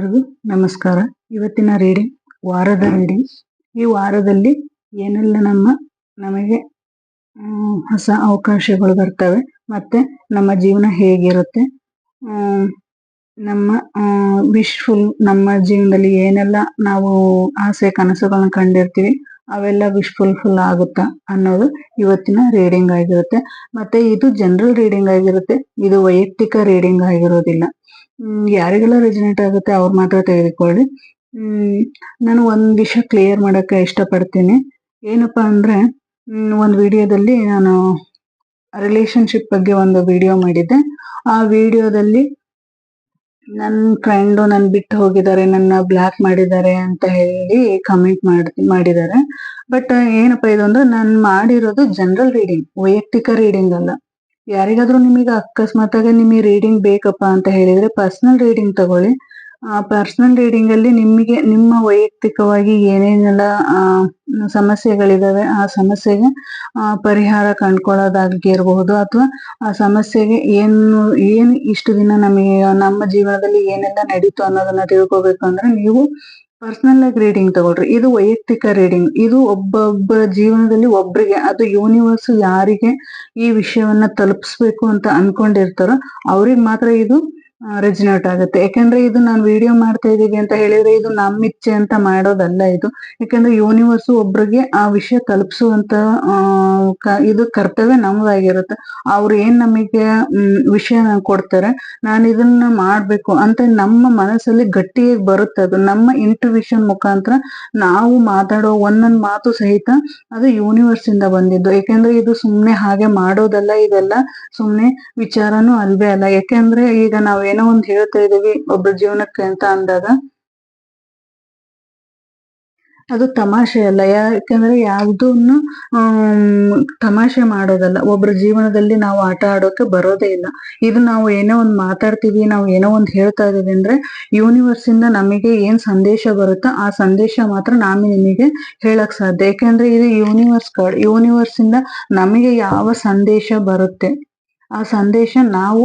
ಎಲ್ಲರಿಗೂ ನಮಸ್ಕಾರ. ಇವತ್ತಿನ ರೀಡಿಂಗ್ ವಾರದ ರೀಡಿಂಗ್ ಈ ವಾರದಲ್ಲಿ ಏನೆಲ್ಲ ನಮ್ಮ, ನಮಗೆ ಹೊಸ ಅವಕಾಶಗಳು ಬರ್ತವೆ, ಮತ್ತೆ ನಮ್ಮ ಜೀವನ ಹೇಗಿರುತ್ತೆ ನಮ್ಮ ವಿಶ್ಫುಲ್ ನಮ್ಮ ಜೀವನದಲ್ಲಿ ಏನೆಲ್ಲ ನಾವು ಆಸೆ, ಕನಸುಗಳನ್ನ ಕಂಡಿರ್ತೀವಿ, ಅವೆಲ್ಲ ವಿಶ್ಫುಲ್ ಫುಲ್ ಆಗುತ್ತಾ ಅನ್ನೋದು ಇವತ್ತಿನ ರೀಡಿಂಗ್ ಆಗಿರುತ್ತೆ. ಮತ್ತೆ ಇದು ಜನರಲ್ ರೀಡಿಂಗ್ ಆಗಿರುತ್ತೆ, ಇದು ವೈಯಕ್ತಿಕ ರೀಡಿಂಗ್ ಆಗಿರೋದಿಲ್ಲ. ಯಾರಿಗೆಲ್ಲ ರೆಸಿನೇಟ್ ಆಗುತ್ತೆ ಅವ್ರು ಮಾತ್ರ ತೆಗೆದುಕೊಳ್ಳಿ. ನಾನು ಒಂದು ವಿಷಯ ಕ್ಲಿಯರ್ ಮಾಡಕ್ಕೆ ಇಷ್ಟಪಡ್ತೀನಿ. ಏನಪ್ಪಾ ಅಂದ್ರೆ ಒಂದು ವಿಡಿಯೋದಲ್ಲಿ ನಾನು ರಿಲೇಶನ್ಶಿಪ್ ಬಗ್ಗೆ ಒಂದು ವಿಡಿಯೋ ಮಾಡಿದ್ದೆ. ಆ ವಿಡಿಯೋದಲ್ಲಿ ನನ್ನ ಫ್ರೆಂಡು ನನ್ನ ಬಿಟ್ಟು ಹೋಗಿದ್ದಾರೆ, ನನ್ನ ಬ್ಲಾಕ್ ಮಾಡಿದ್ದಾರೆ ಅಂತ ಹೇಳಿ ಕಮೆಂಟ್ ಮಾಡಿ, ಮಾಡಿದ್ದಾರೆ. ಬಟ್ ಏನಪ್ಪ ಇದು ಅಂದ್ರೆ, ನಾನು ಮಾಡಿರೋದು ಜನರಲ್ ರೀಡಿಂಗ್ ವೈಯಕ್ತಿಕ ರೀಡಿಂಗ್ ಅಲ್ಲ. ಯಾರಿಗಾದ್ರೂ ನಿಮಗೆ ಅಕಸ್ಮಾತ್ ಆಗಿ ನಿಮಗೆ ರೀಡಿಂಗ್ ಬೇಕಪ್ಪ ಅಂತ ಹೇಳಿದ್ರೆ ಪರ್ಸನಲ್ ರೀಡಿಂಗ್ ತಗೊಳ್ಳಿ. ಆ ಪರ್ಸನಲ್ ರೀಡಿಂಗ್ ಅಲ್ಲಿ ನಿಮಗೆ, ನಿಮ್ಮ ವೈಯಕ್ತಿಕವಾಗಿ ಏನೇನೆಲ್ಲ ಸಮಸ್ಯೆಗಳಿದಾವೆ, ಆ ಸಮಸ್ಯೆಗೆ ಪರಿಹಾರ ಕಂಡ್ಕೊಳ್ಳೋದಾಗಿರ್ಬಹುದು ಅಥವಾ ಆ ಸಮಸ್ಯೆಗೆ ಏನು, ಏನ್ ಇಷ್ಟು ದಿನ ನಮಗೆ, ನಮ್ಮ ಜೀವನದಲ್ಲಿ ಏನೆಲ್ಲ ನಡೀತು ಅನ್ನೋದನ್ನ ತಿಳ್ಕೊಬೇಕು ಅಂದ್ರೆ ನೀವು ಪರ್ಸನಲ್ ಆಗಿ ರೀಡಿಂಗ್ ತಗೊಳ್ರಿ. ಇದು ವೈಯಕ್ತಿಕ ರೀಡಿಂಗ್ ಇದು ಒಬ್ಬೊಬ್ಬರ ಜೀವನದಲ್ಲಿ ಒಬ್ರಿಗೆ, ಅದು ಯೂನಿವರ್ಸ್ ಯಾರಿಗೆ ಈ ವಿಷಯವನ್ನ ತಲುಪಿಸ್ಬೇಕು ಅಂತ ಅನ್ಕೊಂಡಿರ್ತಾರೋ, ಅವ್ರಿಗೆ ಮಾತ್ರ ಇದು ರೆಜಿನೇಟ್ ಆಗುತ್ತೆ. ಯಾಕಂದ್ರೆ ಇದು ನಾನು ವಿಡಿಯೋ ಮಾಡ್ತಾ ಇದ್ದೀವಿ ಅಂತ ಹೇಳಿದ್ರೆ ಇದು ನಮ್ಮ ಇಚ್ಛೆ ಅಂತ ಮಾಡೋದಲ್ಲ ಇದು. ಯಾಕಂದ್ರೆ ಯೂನಿವರ್ಸ್ ಒಬ್ರಿಗೆ ಆ ವಿಷಯ ತಲುಪಿಸುವಂತ ಇದು ಕರ್ತವ್ಯ ನಮ್ದಾಗಿರುತ್ತೆ. ಅವ್ರು ಏನ್ ನಮಗೆ ವಿಷಯ ಕೊಡ್ತಾರೆ, ನಾನು ಇದನ್ನ ಮಾಡ್ಬೇಕು ಅಂತ ನಮ್ಮ ಮನಸ್ಸಲ್ಲಿ ಗಟ್ಟಿಯಾಗಿ ಬರುತ್ತೆ ಅದು. ನಮ್ಮ ಇಂಟುವಿಷನ್ ಮುಖಾಂತರ ನಾವು ಮಾತಾಡೋ ಒಂದೊಂದ್ ಮಾತು ಸಹಿತ ಅದು ಯೂನಿವರ್ಸ್ ಇಂದ ಬಂದಿದ್ದು. ಯಾಕಂದ್ರೆ ಇದು ಸುಮ್ನೆ ಹಾಗೆ ಮಾಡೋದಲ್ಲ, ಇದೆಲ್ಲ ಸುಮ್ನೆ ವಿಚಾರನೂ ಅಲ್ವೇ ಅಲ್ಲ. ಯಾಕೆಂದ್ರೆ ಈಗ ನಾವ್ ಏನೋ ಒಂದ್ ಹೇಳ್ತಾ ಇದೀವಿ ಒಬ್ಬರ ಜೀವನಕ್ಕೆ ಅಂತ ಅಂದಾಗ. ಅದು ತಮಾಷೆ ಅಲ್ಲ, ಯಾಕಂದ್ರೆ ಯಾವ್ದನ್ನು ತಮಾಷೆ ಮಾಡೋದಲ್ಲ. ಒಬ್ರ ಜೀವನದಲ್ಲಿ ನಾವು ಆಟ ಆಡೋಕೆ ಬರೋದೇ ಇಲ್ಲ. ಇದು ನಾವು ಏನೋ ಒಂದು ಮಾತಾಡ್ತೀವಿ, ನಾವು ಏನೋ ಒಂದು ಹೇಳ್ತಾ ಇದೀವಿ ಅಂದ್ರೆ ಯೂನಿವರ್ಸ್ ಇಂದ ನಮಗೆ ಏನ್ ಸಂದೇಶ ಬರುತ್ತೋ ಆ ಸಂದೇಶ ಮಾತ್ರ ನಾನು ನಿಮಗೆ ಹೇಳಕ್ ಸಾಧ್ಯ. ಯಾಕಂದ್ರೆ ಇದು ಯೂನಿವರ್ಸ್ ಕಾರ್ಡ್ ಯೂನಿವರ್ಸ್ ಇಂದ ನಮಗೆ ಯಾವ ಸಂದೇಶ ಬರುತ್ತೆ, ಆ ಸಂದೇಶ ನಾವು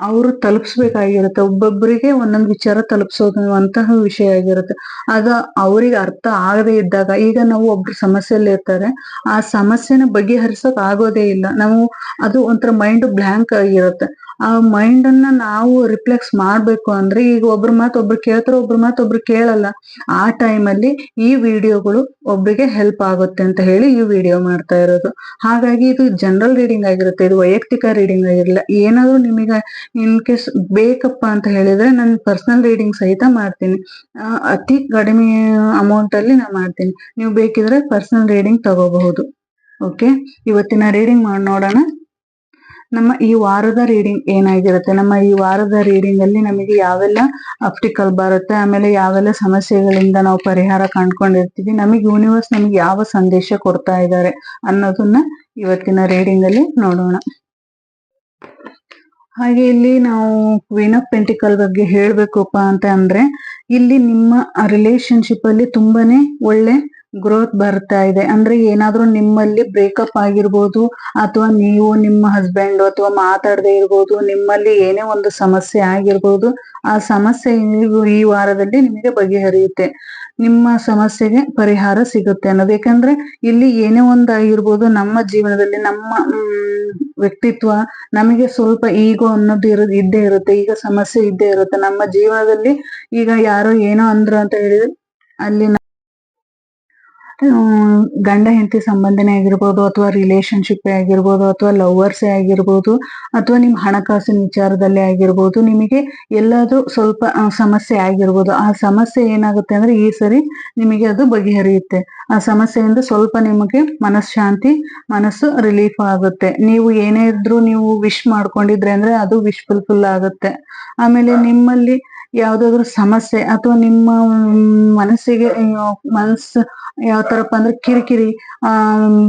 ಅವರು ತಲುಪಿಸ್ಬೇಕಾಗಿರುತ್ತೆ. ಒಬ್ಬೊಬ್ಬರಿಗೆ ಒಂದೊಂದು ವಿಚಾರ ತಲುಪಿಸೋದಂತಹ ವಿಷಯ ಆಗಿರುತ್ತೆ. ಅದು ಅವ್ರಿಗೆ ಅರ್ಥ ಆಗದೆ ಇದ್ದಾಗ, ಈಗ ನಾವು ಒಬ್ರು ಸಮಸ್ಯೆಯಲ್ಲಿ ಇರ್ತಾರೆ, ಆ ಸಮಸ್ಯೆನ ಬಗೆಹರಿಸೋಕ್ ಆಗೋದೇ ಇಲ್ಲ. ನಾವು ಅದು ಒಂಥರ ಮೈಂಡ್ ಬ್ಲ್ಯಾಂಕ್ ಆಗಿರುತ್ತೆ. ಆ ಮೈಂಡ್ ಅನ್ನ ನಾವು ರಿಫ್ಲೆಕ್ಸ್ ಮಾಡ್ಬೇಕು ಅಂದ್ರೆ ಈಗ ಒಬ್ರು ಮಾತು ಒಬ್ರು ಕೇಳ್ತಾರೆ ಒಬ್ರು ಮಾತು ಒಬ್ರು ಕೇಳಲ್ಲ. ಆ ಟೈಮಲ್ಲಿ ಈ ವಿಡಿಯೋಗಳು ಒಬ್ರಿಗೆ ಹೆಲ್ಪ್ ಆಗುತ್ತೆ ಅಂತ ಹೇಳಿ ಈ ವಿಡಿಯೋ ಮಾಡ್ತಾ ಇರೋದು. ಹಾಗಾಗಿ ಇದು ಜನರಲ್ ರೀಡಿಂಗ್ ಆಗಿರುತ್ತೆ, ಇದು ವೈಯಕ್ತಿಕ ರೀಡಿಂಗ್ ಆಗಿರಲ್ಲ. ಏನಾದ್ರು ನಿಮಗೆ ಇನ್ ಕೇಸ್ ಬೇಕಪ್ಪ ಅಂತ ಹೇಳಿದ್ರೆ ನಾನು ಪರ್ಸನಲ್ ರೀಡಿಂಗ್ ಸಹಿತ ಮಾಡ್ತೀನಿ. ಅತಿ ಕಡಿಮೆ ಅಮೌಂಟ್ ಅಲ್ಲಿ ನಾನು ಮಾಡ್ತೀನಿ. ನೀವು ಬೇಕಿದ್ರೆ ಪರ್ಸನಲ್ ರೀಡಿಂಗ್ ತಗೋಬಹುದು. ಓಕೆ ಇವತ್ತಿನ ರೀಡಿಂಗ್ ಮಾಡಿ ನೋಡೋಣ. ನಮ್ಮ ಈ ವಾರದ ರೀಡಿಂಗ್ ಏನಾಗಿರುತ್ತೆ? ನಮ್ಮ ಈ ವಾರದ ರೀಡಿಂಗ್ ಅಲ್ಲಿ ನಮಗೆ ಯಾವೆಲ್ಲ ಅಪ್ಟಿಕಲ್ ಬರುತ್ತೆ? ಆಮೇಲೆ ಯಾವೆಲ್ಲ ಸಮಸ್ಯೆಗಳಿಂದ ನಾವು ಪರಿಹಾರ ಕಂಡ್ಕೊಂಡಿರ್ತೀವಿ? ನಮಗೆ ಯೂನಿವರ್ಸ್ ನಮಗೆ ಯಾವ ಸಂದೇಶ ಕೊಡ್ತಾ ಇದ್ದಾರೆ ಅನ್ನೋದನ್ನ ಇವತ್ತಿನ ರೀಡಿಂಗ್ ಅಲ್ಲಿ ನೋಡೋಣ. ಹಾಗೆ ಇಲ್ಲಿ ನಾವು ಕ್ವೀನ್ ಆಫ್ ಪೆಂಟಿಕಲ್ ಬಗ್ಗೆ ಹೇಳ್ಬೇಕಪ್ಪ ಅಂತ ಅಂದ್ರೆ, ಇಲ್ಲಿ ನಿಮ್ಮ ರಿಲೇಶನ್ಶಿಪ್ ಅಲ್ಲಿ ತುಂಬಾನೇ ಒಳ್ಳೆ ಗ್ರೋತ್ ಬರ್ತಾ ಇದೆ. ಅಂದ್ರೆ ಏನಾದ್ರು ನಿಮ್ಮಲ್ಲಿ ಬ್ರೇಕಪ್ ಆಗಿರ್ಬೋದು, ಅಥವಾ ನೀವು ನಿಮ್ಮ ಹಸ್ಬೆಂಡ್ ಅಥವಾ ಮಾತಾಡದೆ ಇರ್ಬೋದು, ನಿಮ್ಮಲ್ಲಿ ಏನೇ ಒಂದು ಸಮಸ್ಯೆ ಆಗಿರ್ಬೋದು, ಆ ಸಮಸ್ಯೆ ಈ- ವಾರದಲ್ಲಿ ನಿಮಗೆ ಬಗೆಹರಿಯುತ್ತೆ. ನಿಮ್ಮ ಸಮಸ್ಯೆಗೆ ಪರಿಹಾರ ಸಿಗುತ್ತೆ ಅನ್ನೋದು. ಯಾಕಂದ್ರೆ ಇಲ್ಲಿ ಏನೇ ಒಂದು ಆಗಿರ್ಬೋದು, ನಮ್ಮ ಜೀವನದಲ್ಲಿ ನಮ್ಮ ವ್ಯಕ್ತಿತ್ವ ನಮಗೆ ಸ್ವಲ್ಪ ಈಗೋ ಅನ್ನೋದು ಇರ, ಇದ್ದೇ ಇರುತ್ತೆ. ಈಗ ಸಮಸ್ಯೆ ಇದ್ದೇ ಇರುತ್ತೆ. ನಮ್ಮ ಜೀವನದಲ್ಲಿ ಈಗ ಯಾರೋ ಏನೋ ಅಂದ್ರು ಅಂತ ಹೇಳಿದ್ರೆ ಅಲ್ಲಿ ಗಂಡ ಹೆಂಡತಿ ಸಂಬಂಧನೇ ಆಗಿರ್ಬೋದು ಅಥವಾ ರಿಲೇಶನ್ಶಿಪ್ ಆಗಿರ್ಬೋದು ಅಥವಾ ಲವರ್ಸೇ ಆಗಿರ್ಬೋದು ಅಥವಾ ನಿಮ್ಮ ಹಣಕಾಸಿನ ವಿಚಾರದಲ್ಲೇ ಆಗಿರ್ಬೋದು, ನಿಮಗೆ ಎಲ್ಲಾದ್ರೂ ಸ್ವಲ್ಪ ಸಮಸ್ಯೆ ಆಗಿರ್ಬೋದು. ಆ ಸಮಸ್ಯೆ ಏನಾಗುತ್ತೆ ಅಂದ್ರೆ ಈ ಸರಿ ನಿಮಗೆ ಅದು ಬಗೆಹರಿಯುತ್ತೆ. ಆ ಸಮಸ್ಯೆಯಿಂದ ಸ್ವಲ್ಪ ನಿಮಗೆ ಮನಃಶಾಂತಿ, ಮನಸ್ಸು ರಿಲೀಫ್ ಆಗುತ್ತೆ. ನೀವು ಏನೇ ಇದ್ರೂ ನೀವು ವಿಶ್ ಮಾಡ್ಕೊಂಡಿದ್ರೆ ಅಂದ್ರೆ ಅದು ವಿಶ್ ಫುಲ್ಫುಲ್ ಆಗುತ್ತೆ. ಆಮೇಲೆ ನಿಮ್ಮಲ್ಲಿ ಯಾವ್ದಾದ್ರು ಸಮಸ್ಯೆ ಅಥವಾ ನಿಮ್ಮ ಮನಸ್ಸಿಗೆ ಮನಸ್ಸು ಯಾವ ತರಪ್ಪ ಅಂದ್ರೆ ಕಿರಿಕಿರಿ, ಆ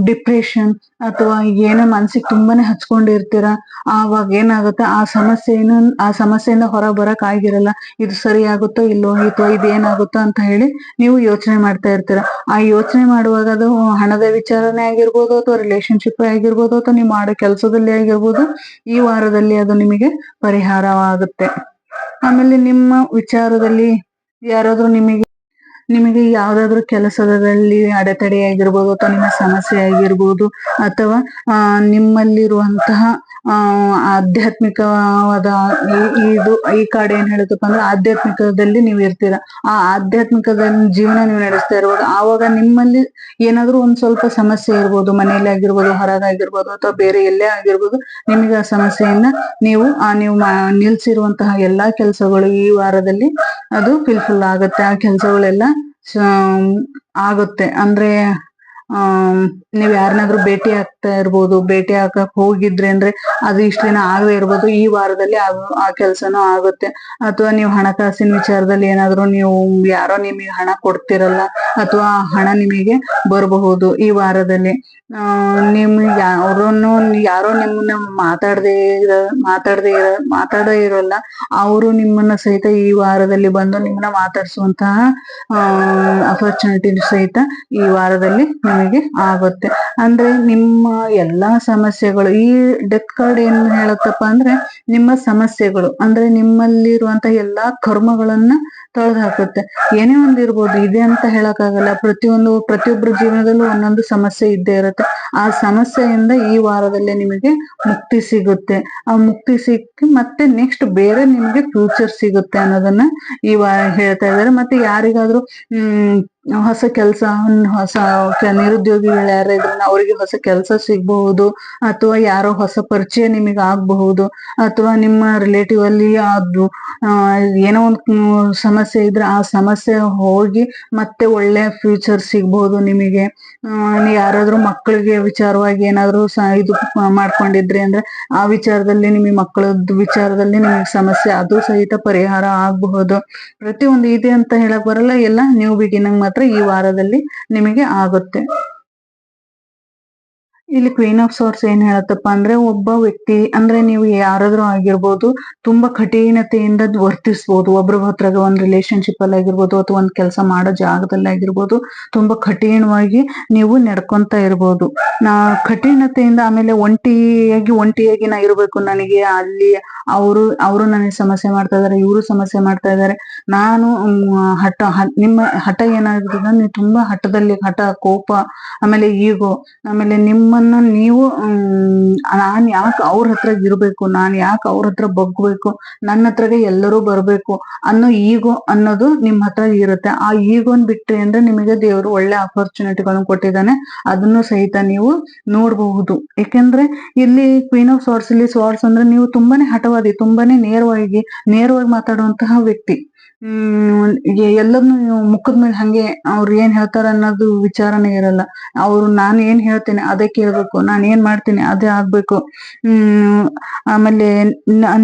ಡಿಪ್ರೆಷನ್ ಅಥವಾ ಏನೋ ಮನ್ಸಿಗೆ ತುಂಬಾನೇ ಹಚ್ಕೊಂಡಿರ್ತೀರ, ಆವಾಗ ಏನಾಗುತ್ತೆ, ಆ ಸಮಸ್ಯೆಯನ್ನು, ಆ ಸಮಸ್ಯೆಯಿಂದ ಹೊರ ಬರಕ್ ಆಗಿರಲ್ಲ, ಇದು ಸರಿ ಆಗುತ್ತೋ ಇಲ್ಲೋ ಅಥವಾ ಇದು ಏನಾಗುತ್ತೋ ಅಂತ ಹೇಳಿ ನೀವು ಯೋಚನೆ ಮಾಡ್ತಾ ಇರ್ತೀರ. ಆ ಯೋಚನೆ ಮಾಡುವಾಗ ಅದು ಹಣದ ವಿಚಾರನೆ ಆಗಿರ್ಬೋದು ಅಥವಾ ರಿಲೇಶನ್ಶಿಪ್ ಆಗಿರ್ಬೋದು ಅಥವಾ ನೀವು ಮಾಡೋ ಕೆಲಸದಲ್ಲಿ ಆಗಿರ್ಬೋದು, ಈ ವಾರದಲ್ಲಿ ಅದು ನಿಮಗೆ ಪರಿಹಾರವಾಗುತ್ತೆ. ಆಮೇಲೆ ನಿಮ್ಮ ವಿಚಾರದಲ್ಲಿ ಯಾರಾದ್ರೂ ನಿಮಗೆ ನಿಮಗೆ ಯಾವ್ದಾದ್ರು ಕೆಲಸದಲ್ಲಿ ಅಡೆತಡೆ ಆಗಿರ್ಬೋದು ಅಥವಾ ನಿಮ್ಮ ಸಮಸ್ಯೆ ಆಗಿರ್ಬೋದು ಅಥವಾ, ಆ, ನಿಮ್ಮಲ್ಲಿರುವಂತಹ, ಆ, ಆಧ್ಯಾತ್ಮಿಕವಾದ ಇದು, ಈ ಕಡೆ ಏನ್ ಹೇಳುತ್ತಪ್ಪ ಅಂದ್ರೆ ಆಧ್ಯಾತ್ಮಿಕದಲ್ಲಿ ನೀವು ಇರ್ತೀರ. ಆ ಆಧ್ಯಾತ್ಮಿಕದ ಜೀವನ ನೀವು ನಡೆಸ್ತಾ ಇರ್ಬೋದು. ಆವಾಗ ನಿಮ್ಮಲ್ಲಿ ಏನಾದ್ರೂ ಒಂದ್ ಸ್ವಲ್ಪ ಸಮಸ್ಯೆ ಇರ್ಬೋದು, ಮನೆಯಲ್ಲಿ ಆಗಿರ್ಬೋದು ಹೊರಗಾಗಿರ್ಬೋದು ಅಥವಾ ಬೇರೆ ಎಲ್ಲೇ ಆಗಿರ್ಬೋದು, ನಿಮಗೆ ಆ ಸಮಸ್ಯೆಯನ್ನ ನೀವು, ಆ, ನೀವು ನಿಲ್ಸಿರುವಂತಹ ಎಲ್ಲಾ ಕೆಲಸಗಳು ಈ ವಾರದಲ್ಲಿ ಅದು ಫಿಲ್ಫುಲ್ ಆಗುತ್ತೆ. ಆ ಕೆಲಸಗಳೆಲ್ಲ ಆಗುತ್ತೆ. ಅಂದ್ರೆ ನೀವ್ ಯಾರನ್ನಾದ್ರೂ ಭೇಟಿ ಆಗ್ತಾ ಇರ್ಬೋದು, ಭೇಟಿ ಹಾಕಕ್ ಹೋಗಿದ್ರೆ ಅಂದ್ರೆ ಅದು ಇಷ್ಟ ದಿನ ಆಗದೆ ಇರ್ಬೋದು, ಈ ವಾರದಲ್ಲಿ ಆ- ಕೆಲ್ಸನೂ ಆಗುತ್ತೆ. ಅಥವಾ ನೀವು ಹಣಕಾಸಿನ ವಿಚಾರದಲ್ಲಿ ಏನಾದ್ರು ನೀವು ಯಾರೋ ನಿಮಗೆ ಹಣ ಕೊಡ್ತಿರಲ್ಲ, ಅಥವಾ ಹಣ ನಿಮಗೆ ಬರಬಹುದು ಈ ವಾರದಲ್ಲಿ. ನಿಮ್ ಯಾರನ್ನು, ಯಾರೋ ನಿಮ್ಮನ್ನ ಮಾತಾಡದೆ ಇರ ಮಾತಾಡದೆ ಇರ ಮಾತಾಡೇ ಇರಲ್ಲ, ಅವರು ನಿಮ್ಮನ್ನ ಸಹಿತ ಈ ವಾರದಲ್ಲಿ ಬಂದು ನಿಮ್ಮನ್ನ ಮಾತಾಡಿಸುವಂತಹ ಅಪರ್ಚುನಿಟಿ ಸಹಿತ ಈ ವಾರದಲ್ಲಿ ನಿಮಗೆ ಆಗುತ್ತೆ. ಅಂದ್ರೆ ನಿಮ್ಮ ಎಲ್ಲಾ ಸಮಸ್ಯೆಗಳು, ಈ ಡೆತ್ ಕಾರ್ಡ್ ಏನ್ ಹೇಳುತ್ತಪ್ಪ ಅಂದ್ರೆ ನಿಮ್ಮ ಸಮಸ್ಯೆಗಳು, ಅಂದ್ರೆ ನಿಮ್ಮಲ್ಲಿರುವಂತಹ ಎಲ್ಲಾ ಕರ್ಮಗಳನ್ನ ತೊಳೆದು ಹಾಕುತ್ತೆ ಏನೇ ಒಂದ್ ಇರ್ಬೋದು, ಇದೆ ಅಂತ ಹೇಳಕ್ಕಾಗಲ್ಲ. ಪ್ರತಿಯೊಂದು ಪ್ರತಿಯೊಬ್ಬರ ಜೀವನದಲ್ಲೂ ಒಂದೊಂದು ಸಮಸ್ಯೆ ಇದ್ದೇ ಇರುತ್ತೆ. ಆ ಸಮಸ್ಯೆಯಿಂದ ಈ ವಾರದಲ್ಲೇ ನಿಮಗೆ ಮುಕ್ತಿ ಸಿಗುತ್ತೆ. ಆ ಮುಕ್ತಿ ಸಿಕ್ಕಿ ಮತ್ತೆ ನೆಕ್ಸ್ಟ್ ಬೇರೆ ನಿಮಗೆ ಫ್ಯೂಚರ್ ಸಿಗುತ್ತೆ ಅನ್ನೋದನ್ನ ಈ ವಾರ ಹೇಳ್ತಾ ಇದ್ದಾರೆ. ಮತ್ತೆ ಯಾರಿಗಾದ್ರೂ, ಹ್ಮ್ ಹೊಸ ಕೆಲಸ ಹೊಸ ನಿರುದ್ಯೋಗಿಗಳು ಯಾರು ಇದ್ರೆ ಅವರಿಗೆ ಹೊಸ ಕೆಲಸ ಸಿಗಬಹುದು, ಅಥವಾ ಯಾರೋ ಹೊಸ ಪರಿಚಯ ನಿಮಗೆ ಆಗಬಹುದು, ಅಥವಾ ನಿಮ್ಮ ರಿಲೇಟಿವ್ ಅಲ್ಲಿ ಅದು ಏನೋ ಒಂದು ಸಮಸ್ಯೆ ಇದ್ರೆ ಆ ಸಮಸ್ಯೆ ಹೋಗಿ ಮತ್ತೆ ಒಳ್ಳೆ ಫ್ಯೂಚರ್ ಸಿಗಬಹುದು ನಿಮಗೆ. ಯಾರಾದ್ರೂ ಮಕ್ಕಳಿಗೆ ವಿಚಾರವಾಗಿ ಏನಾದ್ರು ಇದು ಮಾಡ್ಕೊಂಡಿದ್ರಿ ಅಂದ್ರೆ ಆ ವಿಚಾರದಲ್ಲಿ ನಿಮಗೆ ಮಕ್ಕಳದ್ದು ವಿಚಾರದಲ್ಲಿ ನಿಮಗೆ ಸಮಸ್ಯೆ ಅದು ಸಹಿತ ಪರಿಹಾರ ಆಗಬಹುದು. ಪ್ರತಿಯೊಂದು ಇದೆ ಅಂತ ಹೇಳಕ್ ಬರಲ್ಲ, ಎಲ್ಲ ನ್ಯೂ ಬಿಗಿನಿಂಗ್ ಮಾತ್ರ ಈ ವಾರದಲ್ಲಿ ನಿಮಗೆ ಆಗುತ್ತೆ. ಇಲ್ಲಿ ಕ್ವೀನ್ ಆಫ್ ಸೋರ್ಸ್ ಏನ್ ಹೇಳತ್ತಪ್ಪ ಅಂದ್ರೆ ಒಬ್ಬ ವ್ಯಕ್ತಿ ಅಂದ್ರೆ ನೀವು ಯಾರಾದ್ರೂ ಆಗಿರ್ಬೋದು ತುಂಬಾ ಕಠಿಣತೆಯಿಂದ ವರ್ತಿಸ್ಬೋದು. ಒಬ್ರ ಹತ್ರ ಒಂದ್ ರಿಲೇಶನ್ಶಿಪ್ ಅಲ್ಲಿ ಆಗಿರ್ಬೋದು ಅಥವಾ ಒಂದ್ ಕೆಲಸ ಮಾಡೋ ಜಾಗದಲ್ಲಿ ಆಗಿರ್ಬೋದು ತುಂಬಾ ಕಠಿಣವಾಗಿ ನೀವು ನಡ್ಕೊಂತ ಇರ್ಬೋದು. ನಾ ಕಠಿಣತೆಯಿಂದ ಆಮೇಲೆ ಒಂಟಿಯಾಗಿ ಒಂಟಿಯಾಗಿ ನಾ ಇರ್ಬೇಕು ನನಗೆ, ಅಲ್ಲಿ ಅವರು ಅವರು ನನಗೆ ಸಮಸ್ಯೆ ಮಾಡ್ತಾ ಇದಾರೆ, ಇವರು ಸಮಸ್ಯೆ ಮಾಡ್ತಾ ಇದಾರೆ. ನಾನು ಹಠ ನಿಮ್ಮ ಹಠ ಏನಾಗಿರ್ತದೆ ನೀವು ತುಂಬಾ ಹಠದಲ್ಲಿ ಹಠ, ಕೋಪ, ಆಮೇಲೆ ಈಗೋ ಆಮೇಲೆ ನಿಮ್ಮನ್ನ ನೀವು ನಾನ್ ಯಾಕೆ ಅವ್ರ ಹತ್ರ ಇರ್ಬೇಕು? ನಾನ್ ಯಾಕೆ ಅವ್ರ ಹತ್ರ ಬಗ್ಬೇಕು ನನ್ನ ಹತ್ರಗೆ ಎಲ್ಲರೂ ಬರ್ಬೇಕು ಅನ್ನೋ ಈಗೋ ಅನ್ನೋದು ನಿಮ್ ಹತ್ರ ಇರುತ್ತೆ. ಆ ಈಗೋನ್ ಬಿಟ್ರಿ ಅಂದ್ರೆ ನಿಮಗೆ ದೇವರು ಒಳ್ಳೆ ಅಪರ್ಚುನಿಟಿಗಳನ್ನು ಕೊಟ್ಟಿದ್ದಾನೆ. ಅದನ್ನು ಸಹಿತ ನೀವು ನೋಡಬಹುದು. ಯಾಕೆಂದ್ರೆ ಇಲ್ಲಿ ಕ್ವೀನ್ ಆಫ್ ಸ್ವಾರ್ಡ್ಸ್ ಇಲ್ಲಿ ಸ್ವಾರ್ಡ್ಸ್ ಅಂದ್ರೆ ನೀವು ತುಂಬಾನೇ ಹಠವಾದಿ ತುಂಬಾನೇ ನೇರವಾಗಿ ನೇರವಾಗಿ ಮಾತಾಡುವಂತಹ ವ್ಯಕ್ತಿ. ಹ್ಮ್ ಎಲ್ಲದನ್ನು ಮುಖದ ಮೇಲೆ ಹಂಗೆ ಅವ್ರು ಏನ್ ಹೇಳ್ತಾರ ಅನ್ನೋದು ವಿಚಾರನೆ ಇರಲ್ಲ. ಅವ್ರು ನಾನ್ ಏನ್ ಹೇಳ್ತೇನೆ ಅದೇ ಕೇಳ್ಬೇಕು, ನಾನ್ ಏನ್ ಮಾಡ್ತೀನಿ ಅದೇ ಆಗ್ಬೇಕು. ಹ್ಮ್, ಆಮೇಲೆ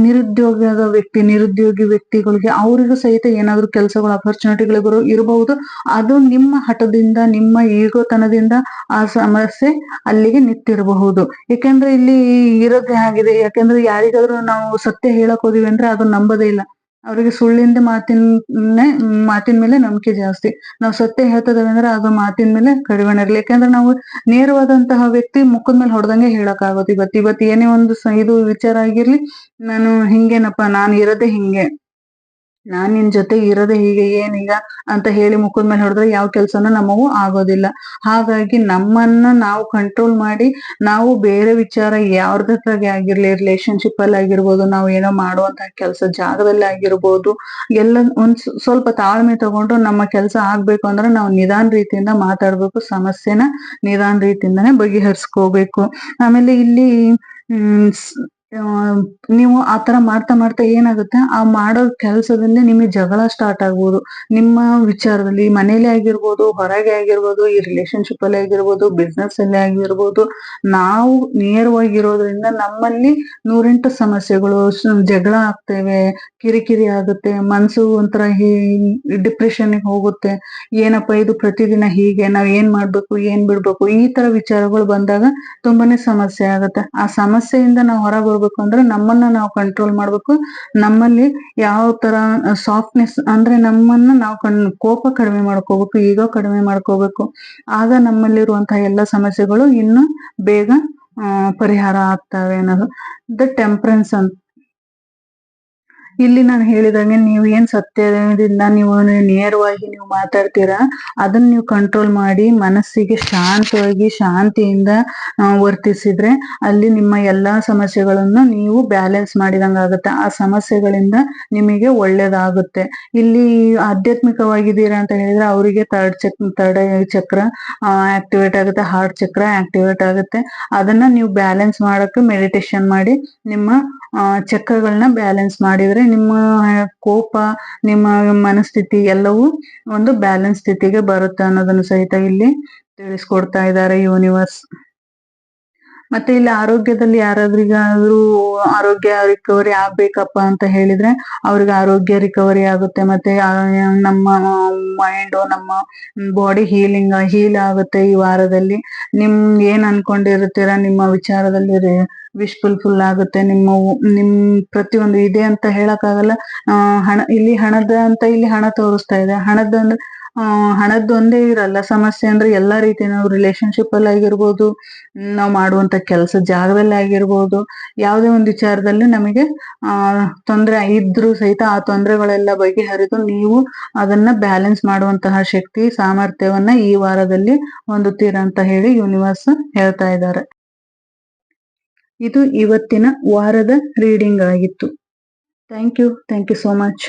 ನಿರುದ್ಯೋಗದ ವ್ಯಕ್ತಿ, ನಿರುದ್ಯೋಗಿ ವ್ಯಕ್ತಿಗಳಿಗೆ ಅವ್ರಿಗೂ ಸಹಿತ ಏನಾದ್ರು ಕೆಲಸಗಳು ಅಪರ್ಚುನಿಟಿಗಳು ಇರಬಹುದು. ಅದು ನಿಮ್ಮ ಹಠದಿಂದ, ನಿಮ್ಮ ಈಗೋತನದಿಂದ ಆ ಸಮಸ್ಯೆ ಅಲ್ಲಿಗೆ ನಿಂತಿರಬಹುದು. ಯಾಕೆಂದ್ರೆ ಇಲ್ಲಿ ಇರೋದೇ ಆಗಿದೆ. ಯಾಕೆಂದ್ರೆ ಯಾರಿಗಾದ್ರೂ ನಾವು ಸತ್ಯ ಹೇಳಕ್ ಹೋದಿವಿ ಅಂದ್ರೆ ಅದು ನಂಬದೇ ಇಲ್ಲ. ಅವರಿಗೆ ಸುಳ್ಳಿಂದ ಮಾತಿನ ಮಾತಿನ ಮೇಲೆ ನಂಬಿಕೆ ಜಾಸ್ತಿ. ನಾವು ಸತ್ಯ ಹೇಳ್ತದೇವೆ ಅಂದ್ರೆ ಅದು ಮಾತಿನ ಮೇಲೆ ಕಡಿಮೆ ಇರಲಿ. ಯಾಕಂದ್ರೆ ನಾವು ನೇರವಾದಂತಹ ವ್ಯಕ್ತಿ ಮುಖದ ಮೇಲೆ ಹೊಡೆದಂಗೆ ಹೇಳಕ್ ಆಗೋದು ಇವತ್ತು ಇವತ್ತು ಏನೇ ಒಂದು ಇದು ವಿಚಾರ ಆಗಿರ್ಲಿ, ನಾನು ಹಿಂಗೇನಪ್ಪ, ನಾನು ಇರೋದೇ ಹಿಂಗೆ. ನಾನ್ ನಿನ್ ಜೊತೆ ಇರೋದೇ ಹೀಗೆ ಏನೀಗ ಅಂತ ಹೇಳಿ ಮುಖದ ಮೇಲೆ ಹೊಡೆದ್ರೆ ಯಾವ ಕೆಲ್ಸನೂ ನಮಗೂ ಆಗೋದಿಲ್ಲ. ಹಾಗಾಗಿ ನಮ್ಮನ್ನ ನಾವು ಕಂಟ್ರೋಲ್ ಮಾಡಿ ನಾವು ಬೇರೆ ವಿಚಾರ ಯಾವ್ದ್ರ ಹತ್ರಗೆ ಆಗಿರ್ಲಿ ರಿಲೇಶನ್ಶಿಪ್ ಅಲ್ಲಿ ಆಗಿರ್ಬೋದು, ನಾವು ಏನೋ ಮಾಡುವಂತಹ ಕೆಲಸ ಜಾಗದಲ್ಲಿ ಆಗಿರ್ಬೋದು, ಎಲ್ಲ ಒಂದ್ ಸ್ವಲ್ಪ ತಾಳ್ಮೆ ತಗೊಂಡು ನಮ್ಮ ಕೆಲಸ ಆಗ್ಬೇಕು ಅಂದ್ರೆ ನಾವು ನಿಧಾನ ರೀತಿಯಿಂದ ಮಾತಾಡ್ಬೇಕು, ಸಮಸ್ಯೆನ ನಿಧಾನ ರೀತಿಯಿಂದಾನೇ ಬಗೆಹರಿಸ್ಕೋಬೇಕು. ಆಮೇಲೆ ಇಲ್ಲಿ ಆ, ನೀವು ಆತರ ಮಾಡ್ತಾ ಮಾಡ್ತಾ ಏನಾಗುತ್ತೆ? ಆ ಮಾಡೋ ಕೆಲಸದಲ್ಲಿ ನಿಮಗೆ ಜಗಳ ಸ್ಟಾರ್ಟ್ ಆಗ್ಬೋದು. ನಿಮ್ಮ ವಿಚಾರದಲ್ಲಿ ಮನೇಲಿ ಆಗಿರ್ಬೋದು ಹೊರಗೆ ಆಗಿರ್ಬೋದು ಈ ರಿಲೇಶನ್ಶಿಪ್ ಅಲ್ಲಿ ಆಗಿರ್ಬೋದು ಬಿಸ್ನೆಸ್ ಅಲ್ಲಿ ಆಗಿರ್ಬೋದು ನಾವು ನೇರವಾಗಿರೋದ್ರಿಂದ ನಮ್ಮಲ್ಲಿ ನೂರೆಂಟು ಸಮಸ್ಯೆಗಳು ಜಗಳ ಆಗ್ತೇವೆ ಕಿರಿಕಿರಿ ಆಗುತ್ತೆ ಮನ್ಸು ಒಂಥರ ಡಿಪ್ರೆಷನ್ ಹೋಗುತ್ತೆ. ಏನಪ್ಪ ಇದು ಪ್ರತಿದಿನ ಹೀಗೆ ನಾವ್ ಏನ್ ಮಾಡ್ಬೇಕು ಏನ್ ಬಿಡ್ಬೇಕು ಈ ತರ ವಿಚಾರಗಳು ಬಂದಾಗ ತುಂಬಾನೇ ಸಮಸ್ಯೆ ಆಗುತ್ತೆ. ಆ ಸಮಸ್ಯೆಯಿಂದ ನಾವು ಹೊರ ಬರ್ಬೇಕು ಅಂದ್ರೆ ನಮ್ಮನ್ನ ನಾವು ಕಂಟ್ರೋಲ್ ಮಾಡ್ಬೇಕು. ನಮ್ಮಲ್ಲಿ ಯಾವ ತರ ಸಾಫ್ಟ್ನೆಸ್ ಅಂದ್ರೆ ನಮ್ಮನ್ನ ನಾವು ಕಣ್, ಕೋಪ ಕಡಿಮೆ ಮಾಡ್ಕೋಬೇಕು ಈಗ ಕಡಿಮೆ ಮಾಡ್ಕೋಬೇಕು. ಆಗ ನಮ್ಮಲ್ಲಿರುವಂತಹ ಎಲ್ಲ ಸಮಸ್ಯೆಗಳು ಇನ್ನು ಬೇಗ ಪರಿಹಾರ ಆಗ್ತವೆ ಅನ್ನೋದು. ದ ಟೆಂಪರೆನ್ಸ್ ಅಂತ. ಇಲ್ಲಿ ನಾನು ಹೇಳಿದಂಗೆ ನೀವು ಏನ್ ಸತ್ಯದಿಂದ ನೀವು ನೇರವಾಗಿ ನೀವು ಮಾತಾಡ್ತೀರಾ, ಅದನ್ನ ನೀವು ಕಂಟ್ರೋಲ್ ಮಾಡಿ ಮನಸ್ಸಿಗೆ ಶಾಂತವಾಗಿ, ಶಾಂತಿಯಿಂದ ವರ್ತಿಸಿದ್ರೆ ಅಲ್ಲಿ ನಿಮ್ಮ ಎಲ್ಲಾ ಸಮಸ್ಯೆಗಳನ್ನು ನೀವು ಬ್ಯಾಲೆನ್ಸ್ ಮಾಡಿದಂಗ ಆಗುತ್ತೆ ಆ ಸಮಸ್ಯೆಗಳಿಂದ ನಿಮಗೆ ಒಳ್ಳೇದಾಗುತ್ತೆ. ಇಲ್ಲಿ ಆಧ್ಯಾತ್ಮಿಕವಾಗಿದ್ದೀರಾ ಅಂತ ಹೇಳಿದ್ರೆ ಅವರಿಗೆ ತರ್ಡ್ ಚಕ್ ಥರ್ಡ್ ಚಕ್ರ ಆಕ್ಟಿವೇಟ್ ಆಗುತ್ತೆ. ಹಾರ್ಟ್ ಚಕ್ರ ಆಕ್ಟಿವೇಟ್ ಆಗುತ್ತೆ. ಅದನ್ನ ನೀವು ಬ್ಯಾಲೆನ್ಸ್ ಮಾಡಕ್ಕೆ ಮೆಡಿಟೇಷನ್ ಮಾಡಿ ನಿಮ್ಮ ಆ, ಚಕ್ರಗಳನ್ನ ಬ್ಯಾಲೆನ್ಸ್ ಮಾಡಿದ್ರೆ ನಿಮ್ಮ ಕೋಪ ನಿಮ್ಮ ಮನಸ್ಥಿತಿ ಎಲ್ಲವೂ ಒಂದು ಬ್ಯಾಲೆನ್ಸ್ ಸ್ಥಿತಿಗೆ ಬರುತ್ತೆ ಅನ್ನೋದನ್ನು ಸಹಿತ ಇಲ್ಲಿ ತಿಳಿಸ್ಕೊಡ್ತಾ ಇದ್ದಾರೆ ಯೂನಿವರ್ಸ್ ಮತ್ತೆ ಇಲ್ಲಿ ಆರೋಗ್ಯದಲ್ಲಿ ಯಾರಾದ್ರಿಗಾದ್ರೂ ಆರೋಗ್ಯ ರಿಕವರಿ ಆಗ್ಬೇಕಪ್ಪ ಅಂತ ಹೇಳಿದ್ರೆ ಅವ್ರಿಗೆ ಆರೋಗ್ಯ ರಿಕವರಿ ಆಗುತ್ತೆ. ಮತ್ತೆ ನಮ್ಮ ಮೈಂಡ್ ನಮ್ಮ ಬಾಡಿ ಹೀಲಿಂಗ್ ಹೀಲ್ ಆಗುತ್ತೆ ಈ ವಾರದಲ್ಲಿ. ನಿಮ್ ಏನ್ ಅನ್ಕೊಂಡಿರ್ತೀರಾ? ನಿಮ್ಮ ವಿಚಾರದಲ್ಲಿ ವಿಶ್ ಫುಲ್ ಆಗುತ್ತೆ. ನಿಮ್ಮ ನಿಮ್ ಪ್ರತಿಯೊಂದು ಇದೆ ಅಂತ ಹೇಳಕ್ಕಾಗಲ್ಲ. ಹಣ, ಇಲ್ಲಿ ಹಣದ ಅಂತ ಇಲ್ಲಿ ಹಣ ತೋರಿಸ್ತಾ ಇದೆ. ಹಣದ ಅಂದ್ರೆ ಒಂದೇ ಇರಲ್ಲ. ಸಮಸ್ಯೆ ಅಂದ್ರೆ ಎಲ್ಲಾ ರೀತಿ ನಾವು ರಿಲೇಶನ್ಶಿಪ್ ಅಲ್ಲಿ ಆಗಿರ್ಬೋದು, ನಾವು ಮಾಡುವಂತ ಕೆಲಸ ಜಾಗದಲ್ಲಿ ಆಗಿರ್ಬೋದು, ಯಾವುದೇ ಒಂದು ವಿಚಾರದಲ್ಲಿ ನಮಗೆ, ಆ, ತೊಂದರೆ ಇದ್ರೂ ಸಹಿತ ಆ ತೊಂದರೆಗಳೆಲ್ಲ ಬಗೆಹರಿದು ನೀವು ಅದನ್ನ ಬ್ಯಾಲೆನ್ಸ್ ಮಾಡುವಂತಹ ಶಕ್ತಿ, ಸಾಮರ್ಥ್ಯವನ್ನ ಈ ವಾರದಲ್ಲಿ ಹೊಂದುತ್ತೀರಾ ಅಂತ ಹೇಳಿ ಯೂನಿವರ್ಸ್ ಹೇಳ್ತಾ ಇದ್ದಾರೆ. ಇದು ಇವತ್ತಿನ ವಾರದ ರೀಡಿಂಗ್ ಆಗಿತ್ತು. Thank you thank you so much